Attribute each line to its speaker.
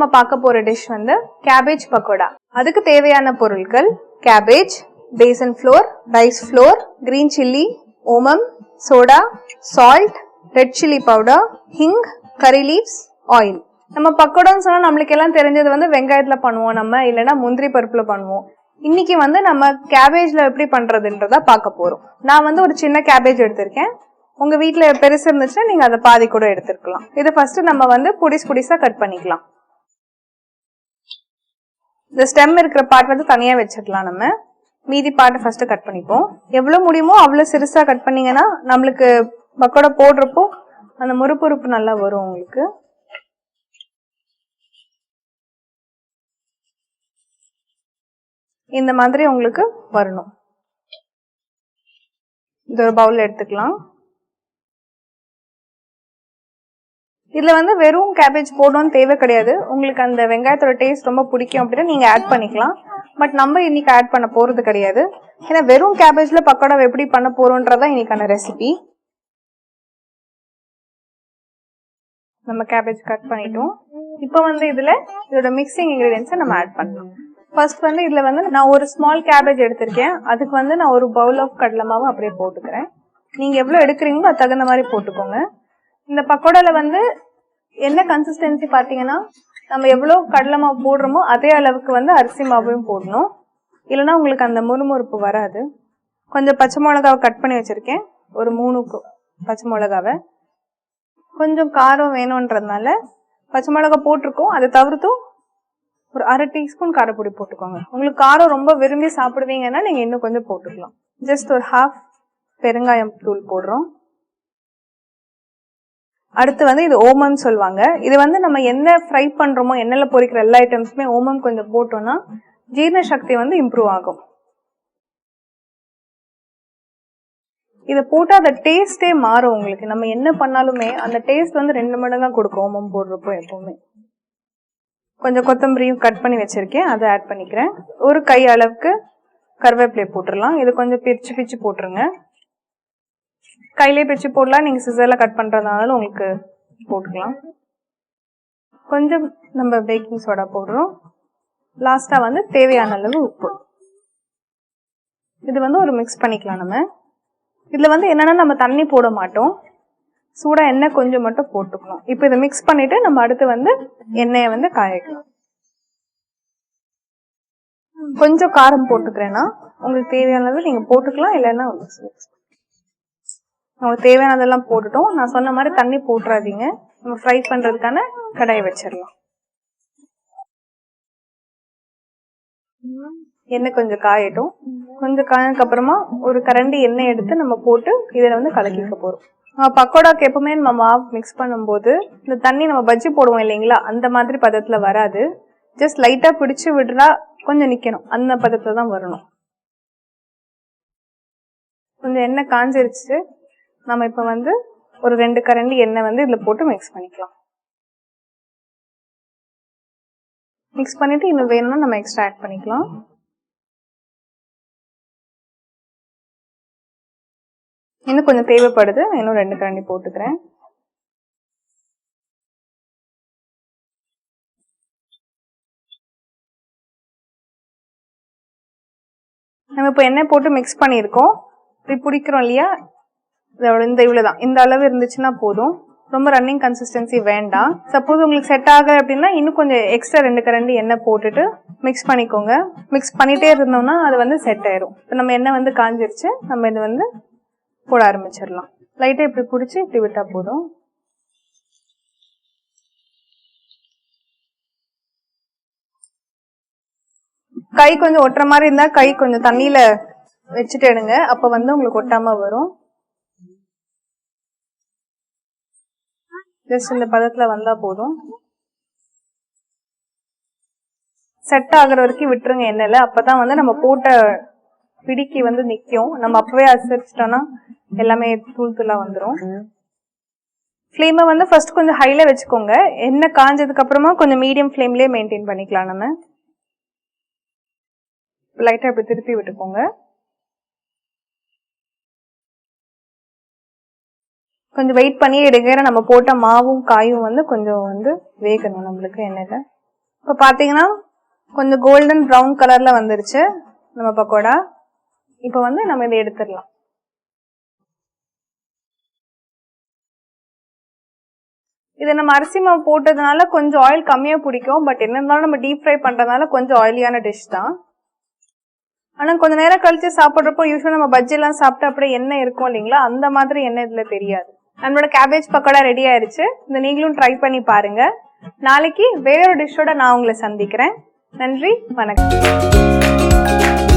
Speaker 1: நம்ம பார்க்க போற டிஷ் வந்து கேபேஜ் பக்கோடா அதுக்கு தேவையான பொருட்கள் cabbage besan flour rice flour green chilli ஓமம் soda salt red chilli powder hing curry leaves oil நம்ம பக்கோடான்னு சொன்னா நம்மளுக்கு எல்லாம் தெரிஞ்சது வந்து வெங்காயத்துல பண்ணுவோம் நம்ம இல்லைன்னா முந்திரி பருப்புல பண்ணுவோம். இன்னைக்கு வந்து நம்ம கேபேஜ்ல எப்படி பண்றதுன்றத பார்க்க போறோம். நான் வந்து ஒரு சின்ன கேபேஜ் எடுத்திருக்கேன். உங்க வீட்டுல பெருசு இருந்துச்சுன்னா நீங்க அதை பாதி கூட எடுத்துருக்கலாம். இதை ஃபர்ஸ்ட் நம்ம வந்து புடிஸ் புடிசா கட் பண்ணிக்கலாம். இந்த ஸ்டெம் இருக்கிற பார்ட் வந்து தனியாக வச்சுக்கலாம் நம்ம. மீதி பார்ட்டை ஃபர்ஸ்ட் கட் பண்ணிப்போம். எவ்வளோ முடியுமோ அவ்வளோ சிறுசாக கட் பண்ணிங்கன்னா நம்மளுக்கு பக்கோடா போடுறப்போ அந்த முறுப்புறுப்பு நல்லா வரும் உங்களுக்கு. இந்த மாதிரி உங்களுக்கு வரணும். இது ஒரு பவுல் எடுத்துக்கலாம். இதில் வந்து வெறும் கேபேஜ் போடணும்னு தேவை கிடையாது. உங்களுக்கு அந்த வெங்காயத்தோட டேஸ்ட் ரொம்ப பிடிக்கும் அப்படின்னா நீங்கள் ஆட் பண்ணிக்கலாம். பட் நம்ம இன்னைக்கு ஆட் பண்ண போகிறது கிடையாது. ஏன்னா வெறும் கேபேஜில் பக்கோடா எப்படி பண்ண போகிறோன்றதான் இன்னைக்கான ரெசிபி நம்ம கேபேஜ் கட் பண்ணிட்டோம். இப்போ வந்து இதில் இதோட மிக்சிங் இன்கிரீடியன்ஸை நம்ம ஆட் பண்ணலாம். ஃபர்ஸ்ட் வந்து இதில் வந்து நான் ஒரு ஸ்மால் கேபேஜ் எடுத்திருக்கேன். அதுக்கு வந்து நான் ஒரு பவுல் ஆஃப் கடலை மாவு அப்படியே போட்டுக்கிறேன். நீங்கள் எவ்வளோ எடுக்கிறீங்களோ அது தகுந்த மாதிரி போட்டுக்கோங்க. இந்த பக்கோடால வந்து என்ன கன்சிஸ்டன்சி பார்த்தீங்கன்னா நம்ம எவ்வளோ கடலை மாவு போடுறோமோ அதே அளவுக்கு வந்து அரிசி மாவையும் போடணும். இல்லைன்னா உங்களுக்கு அந்த முறுமுறுப்பு வராது. கொஞ்சம் பச்சை மிளகாவை கட் பண்ணி வச்சுருக்கேன். ஒரு மூணு பச்சை மிளகாவை. கொஞ்சம் காரம் வேணுன்றதுனால பச்சை மிளகா போட்டிருக்கோம். அதை தவிர்த்தும் ஒரு அரை டீஸ்பூன் காரப்பொடி போட்டுக்கோங்க. உங்களுக்கு காரம் ரொம்ப விரும்பி சாப்பிடுவீங்கன்னா நீங்கள் இன்னும் கொஞ்சம் போட்டுக்கலாம். ஜஸ்ட் ஒரு ஹாஃப் பெருங்காயம் தூள் போடுறோம். அடுத்து வந்து இது ஓமம் சொல்லுவாங்க இது வந்து நம்ம என்ன ஃப்ரை பண்றோமோ எண்ணெயில பொரிக்கிற எல்லா ஐட்டம்ஸுமே ஓமம் கொஞ்சம் போட்டோம்னா ஜீரண சக்தி வந்து இம்ப்ரூவ் ஆகும். இதை போட்டு அந்த டேஸ்டே மாறும் உங்களுக்கு. நம்ம என்ன பண்ணாலுமே அந்த டேஸ்ட் வந்து ரெண்டு மடங்கா கொடுக்கும் ஓமம் போடுறப்போ எப்பவுமே. கொஞ்சம் கொத்தமல்லியும் கட் பண்ணி வச்சிருக்கேன். அதை ஆட் பண்ணிக்கிறேன். ஒரு கை அளவுக்கு கருவேப்பிலை போட்டுடலாம். இது கொஞ்சம் பிரிச்சு பிரிச்சு போட்டுருங்க. கையிலே பிச்சு போடலாம். நீங்க சிசர்ல கட் பண்றதுனால உங்களுக்கு போட்டுக்கலாம். கொஞ்சம் நம்ம பேக்கிங் சோடா போடுறோம். லாஸ்டா வந்து தேவையான அளவு உப்பு. இது வந்து ஒரு மிக்ஸ் பண்ணிக்கலாம் நம்ம. இதுல வந்து என்னன்னா நம்ம தண்ணி போட மாட்டோம். சூடா எண்ணெய் கொஞ்சம் மட்டும் போட்டுக்கணும். இப்போ இதை மிக்ஸ் பண்ணிட்டு நம்ம அடுத்து வந்து எண்ணெயை வந்து காயக்கலாம். கொஞ்சம் காரம் போட்டுக்கிறேன்னா உங்களுக்கு தேவையானது நீங்க போட்டுக்கலாம். இல்லைன்னா உங்களுக்கு தேவையானதெல்லாம் போட்டுட்டோம். நான் சொன்ன மாதிரி தண்ணி போட்டுறாதீங்க. நம்ம ஃப்ரை பண்றதுக்கான கடாயை வச்சிடலாம். எண்ணெய் கொஞ்சம் காயட்டும். கொஞ்சம் காயதுக்கு அப்புறமா ஒரு கரண்டி எண்ணெய் எடுத்து நம்ம போட்டு இதில் வந்து கலக்கிக்க போறோம். நம்ம பக்கோடாக்கு எப்பவுமே நம்ம மாவு மிக்ஸ் பண்ணும்போது இந்த தண்ணி நம்ம பஜ்ஜி போடுவோம் இல்லைங்களா? அந்த மாதிரி பதத்துல வராது. ஜஸ்ட் லைட்டா பிடிச்சு விடுறா கொஞ்சம் நிக்கணும். அந்த பதத்துல தான் வரணும். கொஞ்சம் எண்ணெய் காஞ்சிருச்சு. நம்ம இப்போ வந்து ஒரு ரெண்டு கரண்டி எண்ணெய் வந்து இதுல போட்டு மிக்ஸ் பண்ணிக்கலாம். மிக்ஸ் பண்ணிட்டு இன்னும் வேணும்னா நம்ம எக்ஸ்ட்ரா ஆட் பண்ணிக்கலாம். இன்னும் கொஞ்சம் தேவைப்படுது. நான் இன்னும் ரெண்டு கரண்டி போட்டுக்கிறேன். நம்ம இப்போ எண்ணெய் போட்டு மிக்ஸ் பண்ணியிருக்கோம். இப்படி பிடிக்கிறோம் இல்லையா? இந்த இவ்வளோதான் இந்த அளவு இருந்துச்சுன்னா போதும். ரொம்ப ரன்னிங் கன்சிஸ்டன்சி வேண்டாம். சப்போஸ் உங்களுக்கு செட் ஆகல அப்படின்னா இன்னும் கொஞ்சம் எக்ஸ்ட்ரா ரெண்டு கரண்டி எண்ணெய் போட்டுட்டு மிக்ஸ் பண்ணிக்கோங்க. மிக்ஸ் பண்ணிட்டே இருந்தோம்னா அது வந்து செட் ஆயிரும். இப்போ நம்ம எண்ணெய் வந்து காஞ்சிருச்சு. நம்ம இது வந்து போட ஆரம்பிச்சிடலாம். லைட்டாக இப்படி பிடிச்சி இப்படி விட்டால் போதும். கை கொஞ்சம் ஒட்டுற மாதிரி இருந்தால் கை கொஞ்சம் தண்ணியில் வச்சுட்டு எடுங்க. அப்போ வந்து உங்களுக்கு ஒட்டாமல் வரும். ஜஸ்ட் இந்த பதத்துல வந்தா போதும். செட் ஆகுற வரைக்கும் விட்டுருங்க எண்ணெயில. அப்பதான் வந்து நம்ம போட்ட பிடிக்கி வந்து நிக்கும். நம்ம அப்பவே அசரிச்சிட்டோம்னா எல்லாமே தூள் தூளா வந்துரும். ஃப்ளேமை வந்து ஃபர்ஸ்ட் கொஞ்சம் ஹைல வச்சுக்கோங்க. எண்ணெய் காஞ்சதுக்கு அப்புறமா கொஞ்சம் மீடியம் ஃப்ளேம்லயே மெயின்டைன் பண்ணிக்கலாம் நம்ம. லைட்டா இப்படி திருப்பி விட்டுக்கோங்க. கொஞ்சம் வெயிட் பண்ணி எடுக்கிற நம்ம போட்ட மாவும் காயும் வந்து கொஞ்சம் வந்து வேகணும் நம்மளுக்கு எண்ணெயில். இப்போ பார்த்தீங்கன்னா கொஞ்சம் கோல்டன் ப்ரௌன் கலரில் வந்துருச்சு நம்ம பக்கோடா. இப்போ வந்து நம்ம இதை எடுத்துடலாம். இதை நம்ம அரிசி மாவு போட்டதுனால கொஞ்சம் ஆயில் கம்மியாக பிடிக்கும். பட் என்ன இருந்தாலும் நம்ம டீப் ஃப்ரை பண்ணுறதுனால கொஞ்சம் ஆயிலியான டிஷ் தான். ஆனால் கொஞ்ச நேரம் கழித்து சாப்பிட்றப்போ யூஸ்வலாக நம்ம பஜ்ஜிலாம் சாப்பிட்டு அப்படியே எண்ணெய் இருக்கும் இல்லைங்களா? அந்த மாதிரி எண்ணெய் இதில் தெரியாது. நம்மளோட கேபேஜ் பக்கோடா ரெடி ஆயிருச்சு. இந்த நீங்களும் ட்ரை பண்ணி பாருங்க. நாளைக்கு வேறொரு டிஷ்ஷோட நான் உங்களை சந்திக்கிறேன். நன்றி வணக்கம்.